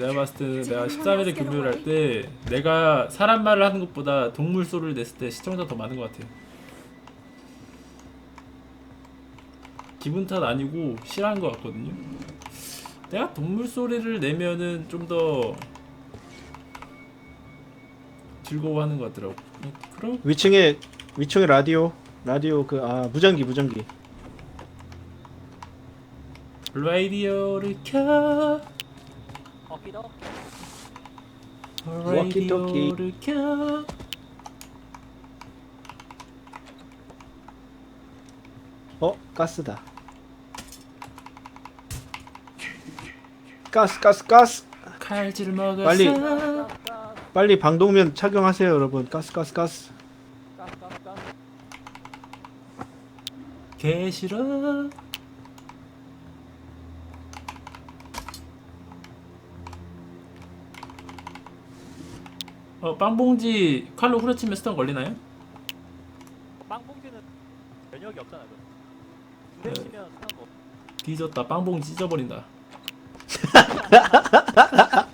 내가 봤을 때 내가 13일에 금요일 할때 내가 사람 말을 하는 것보다 동물 소리를 냈을 때 시청자 더 많은 것 같아요. 기분 탓 아니고 싫어한 것 같거든요. 내가 동물 소리를 내면은 좀 더 즐거워하는 것 같더라고. 어, 그럼 위층에 위층에 라디오 라디오 그 아 무전기 무전기 라디오를 켜. 어기도 워키토키. 라디오를 켜. 어 가스다 가스 가스 가스 칼질 먹었어. 빨리. 가스 빨리 방독면 착용하세요 여러분 가스 가스 가스 가스 가스 가스 개 싫어. 어 빵봉지 칼로 후려치면 스턴 걸리나요? 빵봉지는 면역이 없잖아 그거 두대 치면 상관 없 뒤졌다 빵봉지 찢어버린다.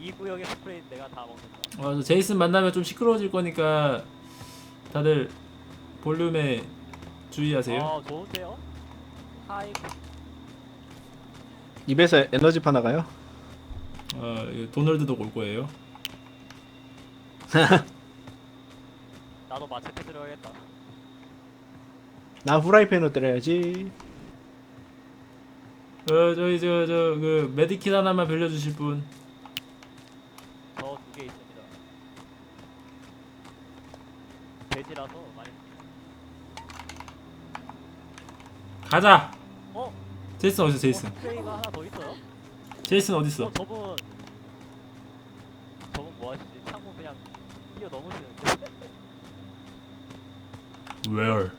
이 구역의 스프레이 내가 다 먹는다 어, 저 제이슨 만나면 좀 시끄러워질 거니까 다들 볼륨에 주의하세요. 어 좋은데요? 하이 입에서 에너지 파 나가요 어, 도널드도 올 거예요. 나도 마체테 들어야겠다 나 후라이팬으로 때려야지 어, 저희 저 저 그 메디킷 하나만 빌려주실 분. 저 두 개 있습니다 돼지라서 많이 가자. 어? 제이슨 어디 있어? 제이슨. 어, 하나 더 있어요? 제이슨 어디 있어? 어 저분 저분 뭐 하시지? 창문 그냥 뛰어 넘으시는데 Where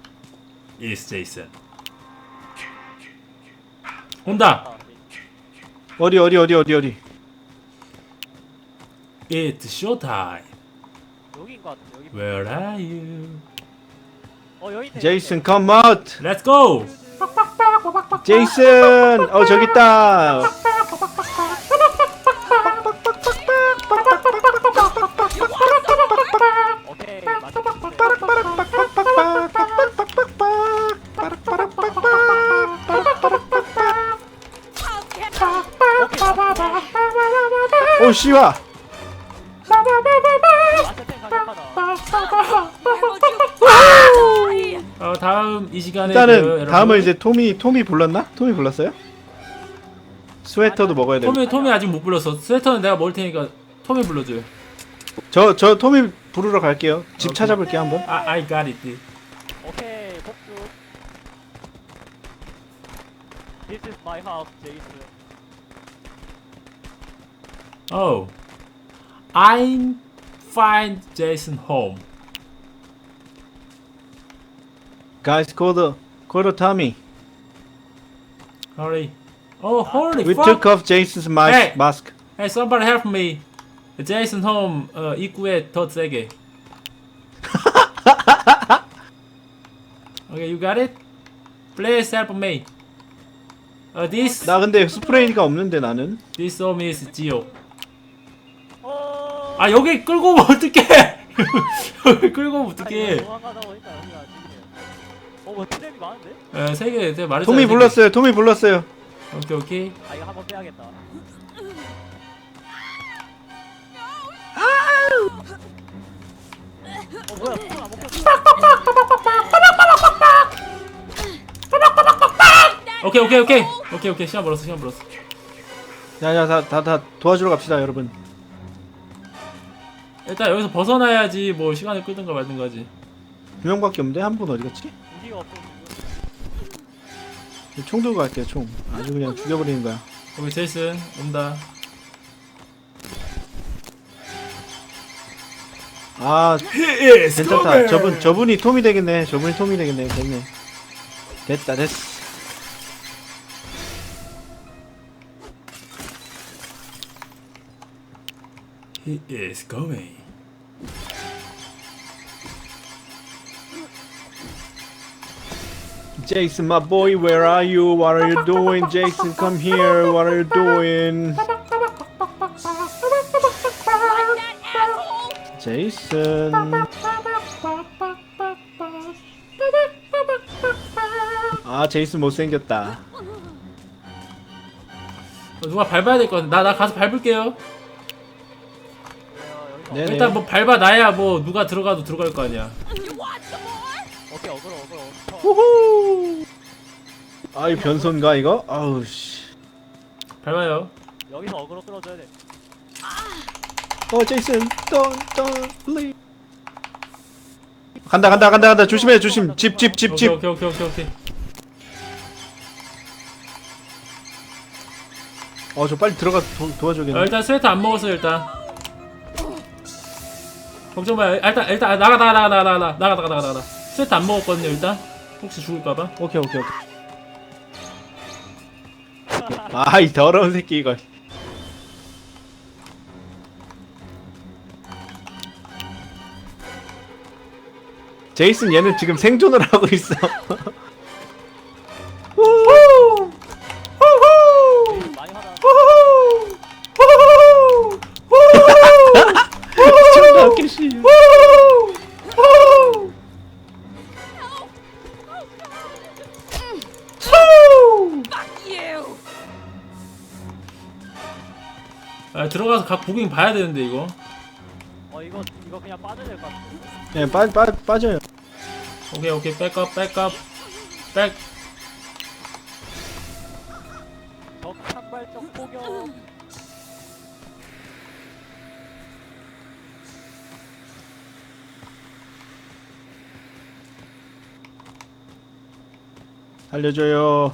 is Jason? 온다. 아, 어디 어디 어디 어디 어디 It's showtime. 여기인 것 같은데 여기 Where are you? 어 여기 있네 제이슨 come out Let's go. 제이슨 어 저기 있다 오 씨와 어, 다음 이 시간에 일단은 여러분. 다음은 이제 토미 토미 불렀나? 토미 불렀어요? 스웨터도 먹어야 돼. 토미 토미 아직 못 불렀어. 스웨터는 내가 먹을 테니까 토미 불러줘요. 저 저 토미 부르러 갈게요. 집 오케이. 찾아볼게요 한번. 아, I got it. 오케이 복수 This is my house 제이슨 Oh, I find Jason home. Guys, call the call the Tommy. Hurry. Oh, holy We fuck! took off Jason's mask. Hey. mask. Hey, somebody help me. Jason home 어, 입구에 더 세게. okay, you got it? Please help me. Uh, this 나 근데 스프레이가 없는데 나는. this home is 지옥. 어아 여기 끌고 오면 어떡해? 여기 끌고 오면 어떡해? 도망가다 보니까 어뭐 트랩이 많은데? 에, 세개 내가 말했잖아. 토미 세 개. 불렀어요. 토미 불렀어요. 오케이 오케이. 아 이거 한번 빼야겠다 어 뭐야 손안 먹혔어 오케이 오케이 오케이 오케이 오케이 시간 벌었어 시간 벌었어. 야야 다 다 다 도와주러 갑시다 여러분. 일단 여기서 벗어나야지 뭐 시간을 끌든가 말든가 하지. 두 명밖에 없는데 한 분 어디 갔지? 무기가 없어 지금 총 들고 갈게요 총. 아주 그냥 죽여버리는 거야. 오케이 제이슨 온다. 아 괜찮다. 저분 저분이 톰이 되겠네. 저분이 톰이 되겠네. 됐네. 됐다 됐어. He is coming. Jason, my boy, where are you? What are you doing? Jason, come here. What are you doing? Jason. 아, 제이슨 못생겼다. 어, 누가 밟아야 될 것 같아. 나, 나 가서 밟을게요. 네네. 일단 뭐 밟아놔야 뭐 누가 들어가도 들어갈 거 아니야. 오케이 어그로 어그로 어, 후후. 아, 이 변손가 이거? 아우 씨. 밟아요. 여기서 어그로 끌어줘야 돼 어, 제이슨. don't leave. 간다 간다 간다 간다. 조심해 조심. 집 집집 오케이 집. 오케이 오케이 오케이 오케이. 어, 저 빨리 들어가 도, 어, 도와줘야겠네. 일단 스웨터 안 먹었어요 일단. 걱정 마. 일단 일단 나가 나가 나가 나가 나가 나가 나가 나가 나가. 스웨터 안 먹었거든요 일단. 혹시 죽을까봐. 오케이 오케이 오케이. 아, 이 더러운 새끼 이거. 제이슨 얘는 지금 생존을 하고 있어. 각 보긴 봐야 되는데 이거. 어 이거 이거 그냥 빠져야 될 것 같아 예, 빠, 빠, 빠져요. 오케이 오케이 백업 백업 백. 적 산발적 포격 알려줘요.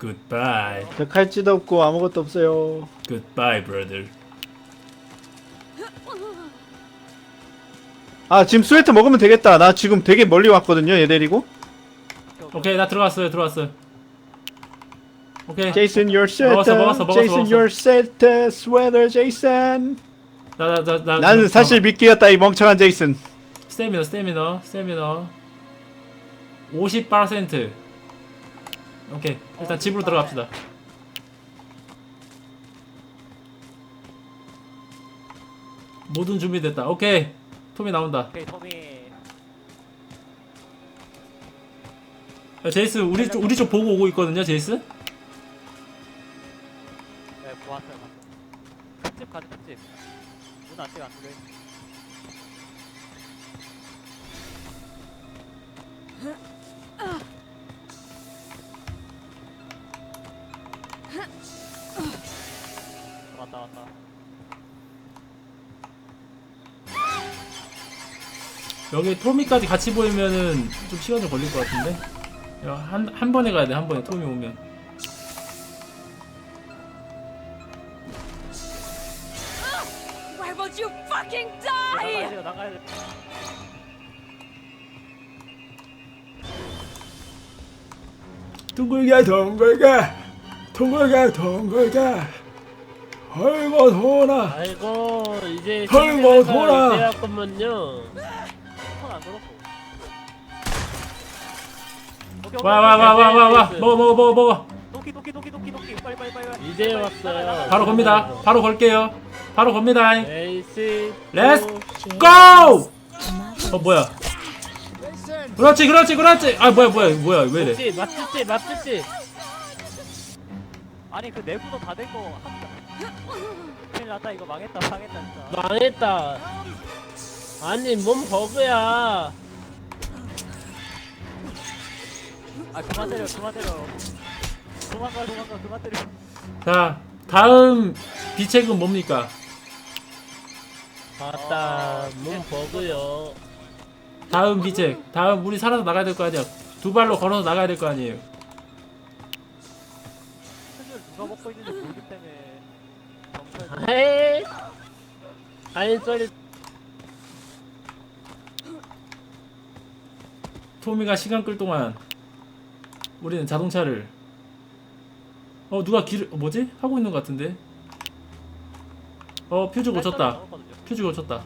Goodbye. 저 칼찌도 없고 아무것도 없어요. Goodbye, brother. 아, 지금 스웨터 먹으면 되겠다. 나 지금 되게 멀리 왔거든요, 얘 데리고. 오케이 나 들어왔어요. 오케이 Jason, your 먹었어, sweater. 먹었어, 먹었어, Jason, 먹었어. your sweater, sweater, Jason. 나나 나 나 나는 사실 미끼였다, 이 멍청한 제이슨. 스태미너 스태미너 스태미너 50% 오케이 일단 집으로 들어갑시다. 모든 준비됐다. 오케이 톰이 나온다. 오케이 토미 야, 제이스 우리 쪽 우리 쪽 보고 오고 있거든요 제이스? 네 보았어요 봤어요. 특집 가자 특집. 문 아직 안 뚫려 여기 토미까지 같이 보이면은 좀 시간 좀 걸릴 것 같은데 한한 한 번에 가야 돼 한 번에 토미 오면 Why won't you fucking 나가야 die? 돼요 나가야 돼 둥글게 둥글게 둥글게 둥글게 아이고 도나 아이고 이제 아이고, 돌아. 되었구먼요. 와 와 와 와 와 와. 먹어 먹어 먹어 먹어 도끼 도끼 도끼 도끼. 도끼 빨리 빨리 빨리. 이제 왔어요. 바로 겁니다. 바로 걸게요. 바로 겁니다. 에이스 렛츠 고! 어 뭐야? 그렇지 그렇지 그렇지. 아 뭐야 뭐야 뭐야 왜 이래? 맞지 맞지 맞지. 아니 그 내부도 다 된 거 큰일 났다. 이거 망했다 망했다 진짜. 망했다. 아니 뭔 버그야. 아 그만 때려 그만 때려. 도망가 도망가 그만 때려. 자 다음 비책은 뭡니까? 봤다 뭔 버그요. 다음 비책. 다음 우리 살아서 나가야 될 거 아니야. 두 발로 걸어서 나가야 될 거 아니에요. 큰일 누가 먹고 있는지 모르기 때문에 경찰 에이 아니 소리 토미가 시간 끌 동안 우리는 자동차를. 어 누가 길 어, 뭐지? 하고 있는 것 같은데. 어 퓨즈 고쳤다. 퓨즈 고쳤다.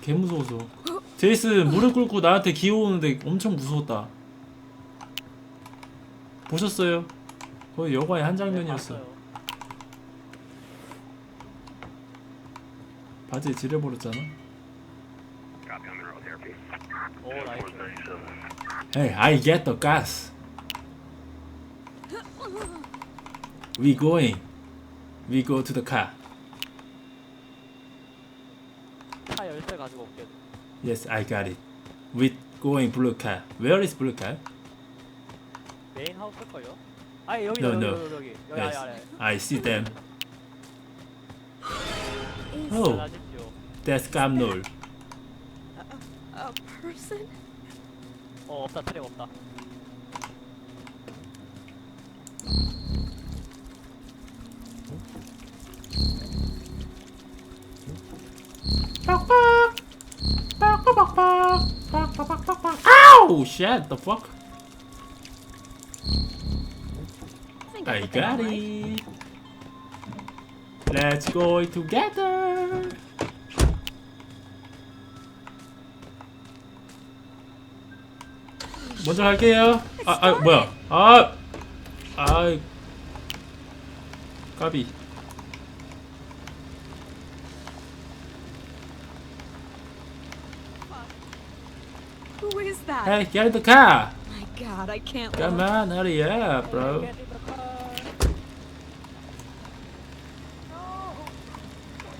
개 무서워서. 제이슨 무릎 꿇고 나한테 기어오는데 엄청 무서웠다. 보셨어요? 거의 여과의 한 장면이었어 요. 지려버렸잖아 Hey, I get the gas. We going. We go to the car. 차 열쇠 가지고 올게. Yes, I got it. We going blue car. Where is blue car? 메인 하우스 걸요? 아 여기 No, 여기 no. 여기 여기 여기. 여기, Yes, 여기. I see them. Oh. 잘하십시오. That's 깜놀. A person? 어 없다 트랩 없다. Ow! Shit, the fuck? I got it. Let's go together. 먼저 갈게요. 아, 아 뭐야? 아, 아, 까비. Who is that? Hey, get in the car. My God, I can't. Come on, hurry up, bro.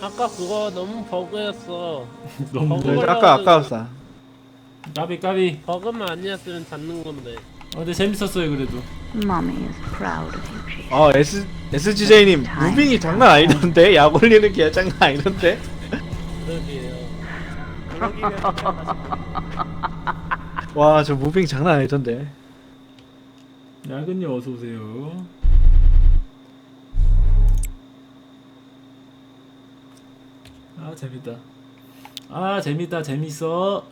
아까 그거 너무 버그였어. 너무 버그. 아까 아까웠어. 까비 까비. 버그만 아니었으면 잡는 건데. 어, 근데 재밌었어요 그래도. Mommy is proud of you, 아 S S G J 님 무빙이 장난 아니던데 약 올리는 게 장난 아니던데. 와저 무빙 장난 아니던데. 야근님 어서 오세요. 아 재밌다. 아 재밌다. 재밌어.